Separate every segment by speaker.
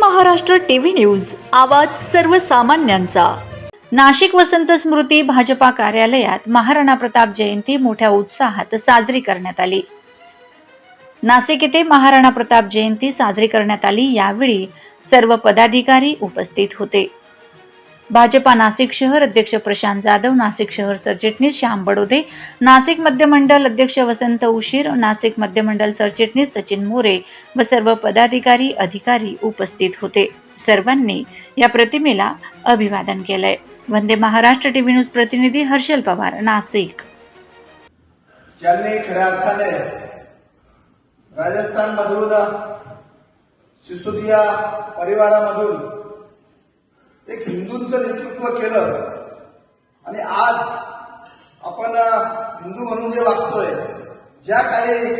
Speaker 1: Maharashtra TV news. आवाज सर्वसामान्यांचा. नाशिक वसंत स्मृती भाजपा कार्यालयात महाराणा प्रताप जयंती मोठ्या उत्साहात साजरी करण्यात आली. नाशिक येथे महाराणा प्रताप जयंती साजरी करण्यात आली. यावेळी सर्व पदाधिकारी उपस्थित होते. भाजपा नाशिक शहर अध्यक्ष प्रशांत जाधव नाशिक शहर सरचिटणीस श्याम बडोदे नाशिक मध्य मंडल अध्यक्ष वसंत उशीर नाशिक मध्य मंडल सरचिटणीस सचिन मोरे व सर्व पदाधिकारी अधिकारी उपस्थित होते. सर्वांनी या प्रतिमेला अभिवादन केलंय. वंदे महाराष्ट्र टीव्ही न्यूज प्रतिनिधी हर्षल पवार नाशिक.
Speaker 2: ज्यांनी खऱ्या अर्थाने राजस्थान मधून सिसोदिया परिवारामधून एक हिंदूंचं नेतृत्व केलं. आणि आज आपण हिंदू म्हणून जे वागतोय ज्या काही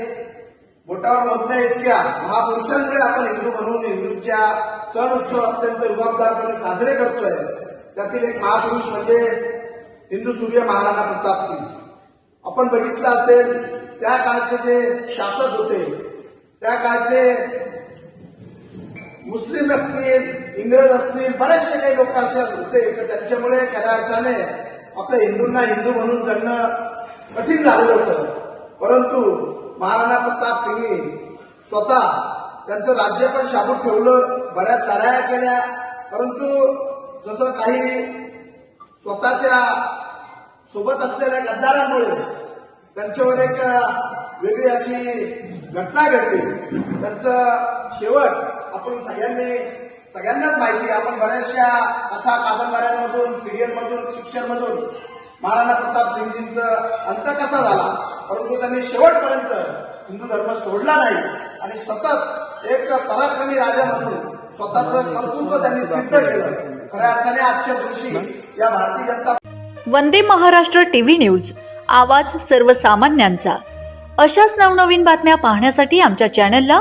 Speaker 2: बोटावर मोजण्या इतक्या महापुरुषांकडे आपण हिंदू म्हणून हिंदूंच्या सण उत्सव अत्यंत रुबाबदारपणे साजरे करतोय त्यातील एक महापुरुष म्हणजे हिंदू सूर्य महाराणा प्रताप सिंग आपण बघितलं असेल त्या काळचे जे शासक होते त्या काळचे मुस्लिम असतील इंग्रज असतील बरेचसे काही लोक असे होते तर त्यांच्यामुळे खऱ्या अर्थाने आपल्या हिंदूंना हिंदू म्हणून जगणं कठीण झालं होतं. परंतु महाराणा प्रताप सिंगनी स्वतः त्यांचं राज्य पण शाबूत ठेवलं बऱ्याच लढाया केल्या. परंतु जसं काही स्वतःच्या सोबत असलेल्या गद्दारांमुळे त्यांच्यावर एक वेगळी अशी घटना घडली. त्यांचं शेवट आपण सगळ्यांनी सगळ्यांनाच माहिती. आपण बऱ्याचशा कथा कादंबऱ्यांमधून सिरियलमधून पिक्चरमधून महाराणा प्रताप सिंगजींचं अंत कसा झाला? परंतु त्यांनी शेवटपर्यंत हिंदू धर्म सोडला नाही आणि सतत एक पराक्रमी राजा म्हणून स्वतःचं कर्तृत्व त्यांनी सिद्ध केलं. खऱ्या अर्थाने आजच्या दिवशी या भारतीय जनता
Speaker 1: वंदे महाराष्ट्र टीव्ही न्यूज आवाज सर्वसामान्यांचा. अशाच नवनवीन बातम्या पाहण्यासाठी आमच्या चॅनलला